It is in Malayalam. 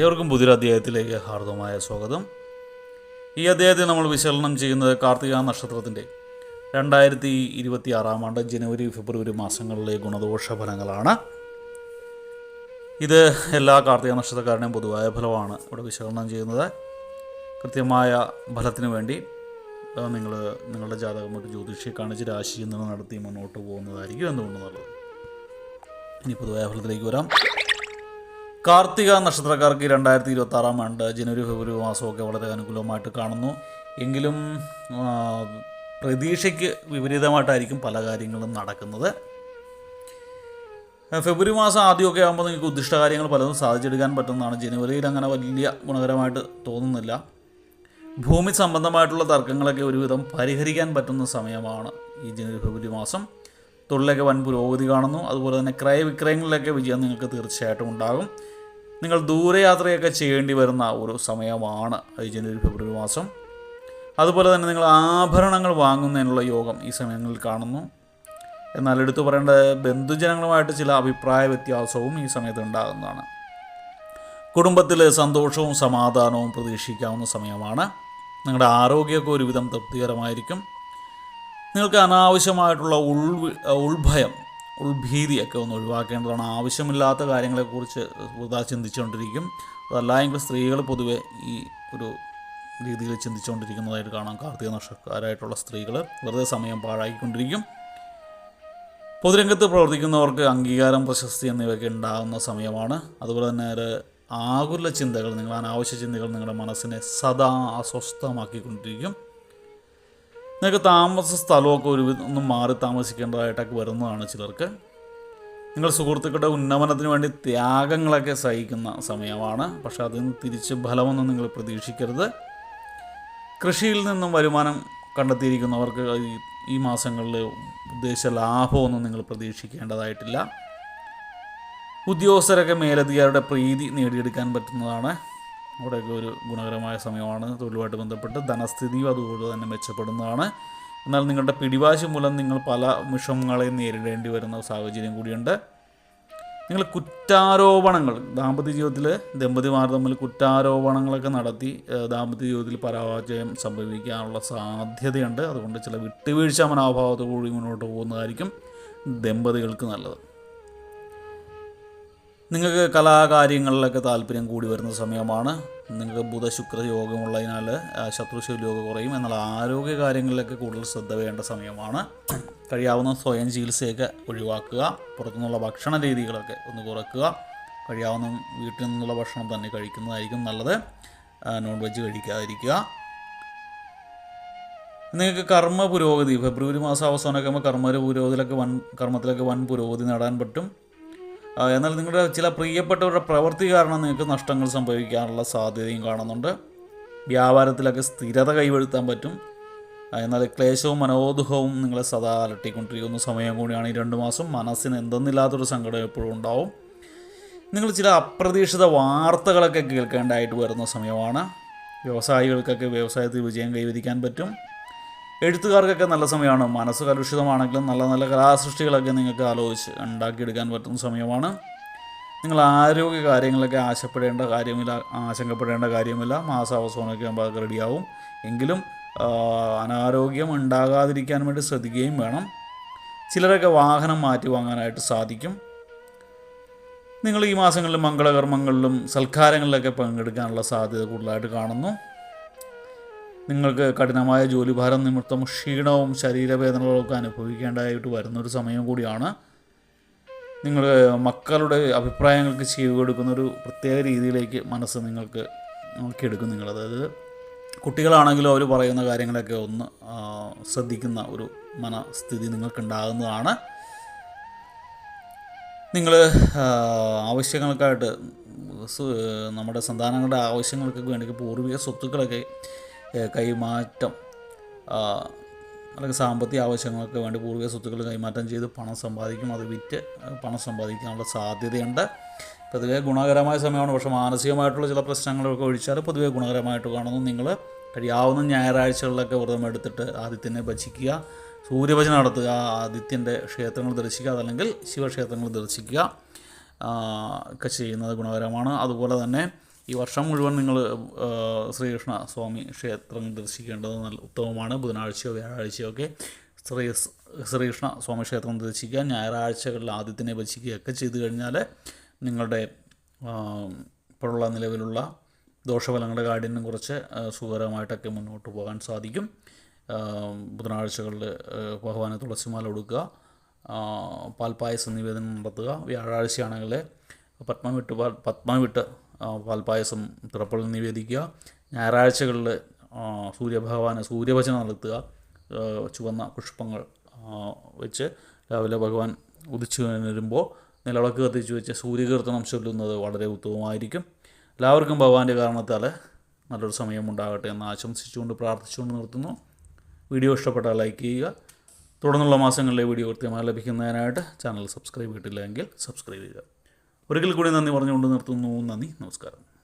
ഏവർക്കും പുതിയൊരു അധ്യായത്തിലേക്ക് ഹാർദവമായ സ്വാഗതം. ഈ അധ്യായത്തിൽ നമ്മൾ വിശകലനം ചെയ്യുന്നത് കാർത്തിക നക്ഷത്രത്തിന്റെ രണ്ടായിരത്തി ഇരുപത്തി ആറാം ആണ്ട് ജനുവരി ഫെബ്രുവരി മാസങ്ങളിലെ ഗുണദോഷ ഫലങ്ങളാണ്. ഇത് എല്ലാ കാർത്തിക നക്ഷത്രക്കാരുടെയും പൊതുവായ ഫലമാണ് ഇവിടെ വിശകലനം ചെയ്യുന്നത്. കൃത്യമായ ഫലത്തിന് വേണ്ടി നിങ്ങൾ നിങ്ങളുടെ ജാതകം ഒരു ജ്യോതിഷിയെ കാണിച്ച് രാശിചിന്തനം നടത്തി മുന്നോട്ട് പോകുന്നതായിരിക്കും എന്തുകൊണ്ട് നല്ലത്. ഇനി പൊതുവായ ഫലത്തിലേക്ക് വരാം. കാർത്തിക നക്ഷത്രക്കാർക്ക് രണ്ടായിരത്തി ഇരുപത്തി ആറാം ആണ്ട് ജനുവരി ഫെബ്രുവരി മാസമൊക്കെ വളരെ അനുകൂലമായിട്ട് കാണുന്നു. എങ്കിലും പ്രതീക്ഷയ്ക്ക് വിപരീതമായിട്ടായിരിക്കും പല കാര്യങ്ങളും നടക്കുന്നത്. ഫെബ്രുവരി മാസം ആദ്യമൊക്കെ ആകുമ്പോൾ നിങ്ങൾക്ക് ഉദ്ദിഷ്ട കാര്യങ്ങൾ പലതും സാധിച്ചെടുക്കാൻ പറ്റുന്നതാണ്. ജനുവരിയിൽ അങ്ങനെ വലിയ ഗുണകരമായിട്ട് തോന്നുന്നില്ല. ഭൂമി സംബന്ധമായിട്ടുള്ള തർക്കങ്ങളൊക്കെ ഒരുവിധം പരിഹരിക്കാൻ പറ്റുന്ന സമയമാണ് ഈ ജനുവരി ഫെബ്രുവരി മാസം. തൊഴിലൊക്കെ വൻ പുരോഗതി കാണുന്നു. അതുപോലെ തന്നെ ക്രയവിക്രയങ്ങളിലൊക്കെ വിജയം നിങ്ങൾക്ക് തീർച്ചയായിട്ടും ഉണ്ടാകും. നിങ്ങൾ ദൂരയാത്രയൊക്കെ ചെയ്യേണ്ടി വരുന്ന ഒരു സമയമാണ് ഈ ജനുവരി ഫെബ്രുവരി മാസം. അതുപോലെ തന്നെ നിങ്ങൾ ആഭരണങ്ങൾ വാങ്ങുന്നതിനുള്ള യോഗം ഈ സമയങ്ങളിൽ കാണുന്നു. എന്നാൽ എടുത്തു പറയേണ്ട ബന്ധുജനങ്ങളുമായിട്ട് ചില അഭിപ്രായ വ്യത്യാസവും ഈ സമയത്ത് ഉണ്ടാകുന്നതാണ്. കുടുംബത്തിൽ സന്തോഷവും സമാധാനവും പ്രതീക്ഷിക്കാവുന്ന സമയമാണ്. നിങ്ങളുടെ ആരോഗ്യമൊക്കെ ഒരുവിധം തൃപ്തികരമായിരിക്കും. നിങ്ങൾക്ക് അനാവശ്യമായിട്ടുള്ള ഉൾ ഉൾഭയം ഉൾഭീതിയൊക്കെ ഒന്ന് ഒഴിവാക്കേണ്ടതാണ്. ആവശ്യമില്ലാത്ത കാര്യങ്ങളെക്കുറിച്ച് വൃതാ ചിന്തിച്ചുകൊണ്ടിരിക്കും. അതല്ല എങ്കിൽ സ്ത്രീകൾ പൊതുവെ ഈ ഒരു രീതിയിൽ ചിന്തിച്ചുകൊണ്ടിരിക്കുന്നതായിട്ട് കാണാം. കാർത്തിക നക്ഷത്രക്കാരായിട്ടുള്ള സ്ത്രീകൾ വെറുതെ സമയം പാഴാക്കിക്കൊണ്ടിരിക്കും. പൊതുരംഗത്ത് പ്രവർത്തിക്കുന്നവർക്ക് അംഗീകാരം പ്രശസ്തി എന്നിവയൊക്കെ ഉണ്ടാകുന്ന സമയമാണ്. അതുപോലെ തന്നെ ഒരു ആകുല ചിന്തകൾ നിങ്ങൾ അനാവശ്യ ചിന്തകൾ നിങ്ങളുടെ മനസ്സിനെ സദാ അസ്വസ്ഥമാക്കിക്കൊണ്ടിരിക്കും. നിങ്ങൾക്ക് താമസ സ്ഥലമൊക്കെ ഒരു ഒന്ന് മാറി താമസിക്കേണ്ടതായിട്ടൊക്കെ വരുന്നതാണ് ചിലർക്ക്. നിങ്ങൾ സുഹൃത്തുക്കളുടെ ഉന്നമനത്തിന് വേണ്ടി ത്യാഗങ്ങളൊക്കെ സഹിക്കുന്ന സമയമാണ്. പക്ഷേ അതിൽ നിന്ന് തിരിച്ച് ഫലമൊന്നും നിങ്ങൾ പ്രതീക്ഷിക്കരുത്. കൃഷിയിൽ നിന്നും വരുമാനം കണ്ടെത്തിയിരിക്കുന്നവർക്ക് ഈ- മാസങ്ങളിൽ ഉദ്ദേശ ലാഭമൊന്നും നിങ്ങൾ പ്രതീക്ഷിക്കേണ്ടതായിട്ടില്ല. ഉദ്യോഗസ്ഥരൊക്കെ മേലധികാരിയുടെ പ്രീതി നേടിയെടുക്കാൻ പറ്റുന്നതാണ്. അവിടെയൊക്കെ ഒരു ഗുണകരമായ സമയമാണ് തൊഴിലുമായിട്ട് ബന്ധപ്പെട്ട് ധനസ്ഥിതിയും അതുപോലെ തന്നെ മെച്ചപ്പെടുന്നതാണ്. എന്നാൽ നിങ്ങളുടെ പിടിവാശി മൂലം നിങ്ങൾ പല വിഷമങ്ങളെ നേരിടേണ്ടി വരുന്ന സാഹചര്യം കൂടിയുണ്ട്. നിങ്ങൾ കുറ്റാരോപണങ്ങൾ ദാമ്പത്യ ജീവിതത്തിൽ ദമ്പതിമാർ തമ്മിൽ കുറ്റാരോപണങ്ങളൊക്കെ നടത്തി ദാമ്പത്യ ജീവിതത്തിൽ പരാജയം സംഭവിക്കാനുള്ള സാധ്യതയുണ്ട്. അതുകൊണ്ട് ചില വിട്ടുവീഴ്ച മനോഭാവത്തോടു കൂടി മുന്നോട്ട് പോകുന്നതായിരിക്കും ദമ്പതികൾക്ക് നല്ലത്. നിങ്ങൾക്ക് കലാകാര്യങ്ങളിലൊക്കെ താല്പര്യം കൂടി വരുന്ന സമയമാണ്. നിങ്ങൾക്ക് ബുധ ശുക്ര യോഗമുള്ളതിനാൽ ശത്രുശു യോഗം കുറയും. എന്നാൽ ആരോഗ്യ കാര്യങ്ങളിലൊക്കെ കൂടുതൽ ശ്രദ്ധ വേണ്ട സമയമാണ്. കഴിയാവുന്ന സ്വയം ചികിത്സയൊക്കെ ഒഴിവാക്കുക. പുറത്തുനിന്നുള്ള ഭക്ഷണ രീതികളൊക്കെ ഒന്ന് കുറക്കുക. കഴിയാവുന്ന വീട്ടിൽ നിന്നുള്ള ഭക്ഷണം തന്നെ കഴിക്കുന്നതായിരിക്കും നല്ലത്. നോൺ വെജ് കഴിക്കാതിരിക്കുക. നിങ്ങൾക്ക് കർമ്മ പുരോഗതി ഫെബ്രുവരി മാസം അവസാനമൊക്കെ ആകുമ്പോൾ കർമ്മ പുരോഗതിയിലൊക്കെ വൻ കർമ്മത്തിലൊക്കെ വൻ പുരോഗതി നേടാൻ പറ്റും. എന്നാൽ നിങ്ങളുടെ ചില പ്രിയപ്പെട്ടവരുടെ പ്രവൃത്തി കാരണം നിങ്ങൾക്ക് നഷ്ടങ്ങൾ സംഭവിക്കാനുള്ള സാധ്യതയും കാണുന്നുണ്ട്. വ്യാപാരത്തിലൊക്കെ സ്ഥിരത കൈവരുത്താൻ പറ്റും. എന്നാൽ ക്ലേശവും മനോദുഖവും നിങ്ങളെ സദാ അലട്ടിക്കൊണ്ടിരിക്കുന്ന. സമയം കൂടിയാണ് ഈ രണ്ട് മാസം. മനസ്സിന് എന്തെന്നില്ലാത്തൊരു സങ്കടം എപ്പോഴും ഉണ്ടാവും. നിങ്ങൾ ചില അപ്രതീക്ഷിത വാർത്തകളൊക്കെ കേൾക്കേണ്ടതായിട്ട് വരുന്ന സമയമാണ്. വ്യവസായികൾക്കൊക്കെ വ്യവസായത്തിൽ വിജയം കൈവരിക്കാൻ പറ്റും. എഴുത്തുകാർക്കൊക്കെ നല്ല സമയമാണ്. മനസ്സ് കലുഷിതമാണെങ്കിലും നല്ല നല്ല കലാസൃഷ്ടികളൊക്കെ നിങ്ങൾക്ക് ആലോചിച്ച് ഉണ്ടാക്കിയെടുക്കാൻ പറ്റുന്ന സമയമാണ്. നിങ്ങൾ ആരോഗ്യ കാര്യങ്ങളൊക്കെ ആശപ്പെടേണ്ട കാര്യമില്ല ആശങ്കപ്പെടേണ്ട കാര്യമില്ല. മാസാവസാനമൊക്കെ ആകുമ്പോൾ അതൊക്കെ റെഡിയാവും. എങ്കിലും അനാരോഗ്യം ഉണ്ടാകാതിരിക്കാൻ വേണ്ടി ശ്രദ്ധിക്കുകയും വേണം. ചിലരൊക്കെ വാഹനം മാറ്റി വാങ്ങാനായിട്ട് സാധിക്കും. നിങ്ങൾ ഈ മാസങ്ങളിൽ മംഗളകർമ്മങ്ങളിലും സൽക്കാരങ്ങളിലൊക്കെ പങ്കെടുക്കാനുള്ള സാധ്യത കൂടുതലായിട്ട് കാണുന്നു. നിങ്ങൾക്ക് കഠിനമായ ജോലിഭാരം നിമിത്തം ക്ഷീണവും ശരീരവേദനകളൊക്കെ അനുഭവിക്കേണ്ടതായിട്ട് വരുന്നൊരു സമയം കൂടിയാണ്. നിങ്ങൾ മക്കളുടെ അഭിപ്രായങ്ങൾക്ക് ചെയ്തു കൊടുക്കുന്ന ഒരു പ്രത്യേക രീതിയിലേക്ക് മനസ്സ് നിങ്ങൾക്ക് നോക്കിയെടുക്കും നിങ്ങൾ. അതായത് കുട്ടികളാണെങ്കിലും അവർ പറയുന്ന കാര്യങ്ങളൊക്കെ ഒന്ന് ശ്രദ്ധിക്കുന്ന ഒരു മനസ്ഥിതി നിങ്ങൾക്കുണ്ടാകുന്നതാണ്. നിങ്ങൾ ആവശ്യങ്ങൾക്കായിട്ട് നമ്മുടെ സന്താനങ്ങളുടെ ആവശ്യങ്ങൾക്കൊക്കെ വേണ്ടി പൂർവിക സ്വത്തുക്കളൊക്കെ കൈമാറ്റം അല്ലെങ്കിൽ സാമ്പത്തിക ആവശ്യങ്ങൾക്ക് വേണ്ടി പൂർവിക സ്വത്തുക്കൾ കൈമാറ്റം ചെയ്ത് പണം സമ്പാദിക്കും അത് വിറ്റ് പണം സമ്പാദിക്കാനുള്ള സാധ്യതയുണ്ട്. പൊതുവേ ഗുണകരമായ സമയമാണ് പക്ഷേ മാനസികമായിട്ടുള്ള ചില പ്രശ്നങ്ങളൊക്കെ ഒഴിച്ചാൽ പൊതുവേ ഗുണകരമായിട്ട് കാണുന്നു. നിങ്ങൾ കഴിയാവുന്ന ഞായറാഴ്ചകളിലൊക്കെ വ്രതം എടുത്തിട്ട് ആദിത്യനെ ഭജിക്കുക സൂര്യഭജനം നടത്തുക ആദിത്യന്റെ ക്ഷേത്രങ്ങൾ ദർശിക്കുക അതല്ലെങ്കിൽ ശിവക്ഷേത്രങ്ങൾ ദർശിക്കുക ഒക്കെ ചെയ്യുന്നത് ഗുണകരമാണ്. അതുപോലെ തന്നെ ഈ വർഷം മുഴുവൻ നിങ്ങൾ ശ്രീകൃഷ്ണ സ്വാമി ക്ഷേത്രം ദർശിക്കേണ്ടത് നല്ല ഉത്തമമാണ്. ബുധനാഴ്ചയോ വ്യാഴാഴ്ചയോ ഒക്കെ ശ്രീ ശ്രീകൃഷ്ണ സ്വാമി ക്ഷേത്രം ദർശിക്കുക ഞായറാഴ്ചകളിൽ ആദ്യത്തിനെ ഭജിക്കുകയൊക്കെ ചെയ്തു കഴിഞ്ഞാൽ നിങ്ങളുടെ ഇപ്പോഴുള്ള നിലവിലുള്ള ദോഷഫലങ്ങളുടെ കാഠിന്യം കുറച്ച് സുഖകരമായിട്ടൊക്കെ മുന്നോട്ട് പോകാൻ സാധിക്കും. ബുധനാഴ്ചകളിൽ ഭഗവാന് തുളസിമാല കൊടുക്കുക പാൽപ്പായസം നിവേദനം നടത്തുക. വ്യാഴാഴ്ചയാണെങ്കിൽ പത്മവിട്ട് പത്മവിട്ട് പാൽപ്പായസം തിറപ്പള്ളിൽ നിവേദിക്കുക. ഞായറാഴ്ചകളിൽ സൂര്യഭഗവാന് സൂര്യഭജന നടത്തുക. ചുവന്ന പുഷ്പങ്ങൾ വെച്ച് രാവിലെ ഭഗവാൻ ഉദിച്ചു വരുമ്പോൾ നിലവിളക്ക് കത്തിച്ച് വെച്ച് സൂര്യകീർത്തനം ചൊല്ലുന്നത് വളരെ ഉത്തമമായിരിക്കും. എല്ലാവർക്കും ഭഗവാന്റെ കാരണത്താൽ നല്ലൊരു സമയം ഉണ്ടാകട്ടെ എന്ന് ആശംസിച്ചുകൊണ്ട് പ്രാർത്ഥിച്ചുകൊണ്ട് നിർത്തുന്നു. വീഡിയോ ഇഷ്ടപ്പെട്ടാൽ ലൈക്ക് ചെയ്യുക. തുടർന്നുള്ള മാസങ്ങളിലെ വീഡിയോ കൃത്യമായി ലഭിക്കുന്നതിനായിട്ട് ചാനൽ സബ്സ്ക്രൈബ് ചെയ്തിട്ടില്ല എങ്കിൽ സബ്സ്ക്രൈബ് ചെയ്യുക. ഒരിക്കൽ കൂടി നന്ദി പറഞ്ഞുകൊണ്ട് നിർത്തുന്നു. നന്ദി. നമസ്കാരം.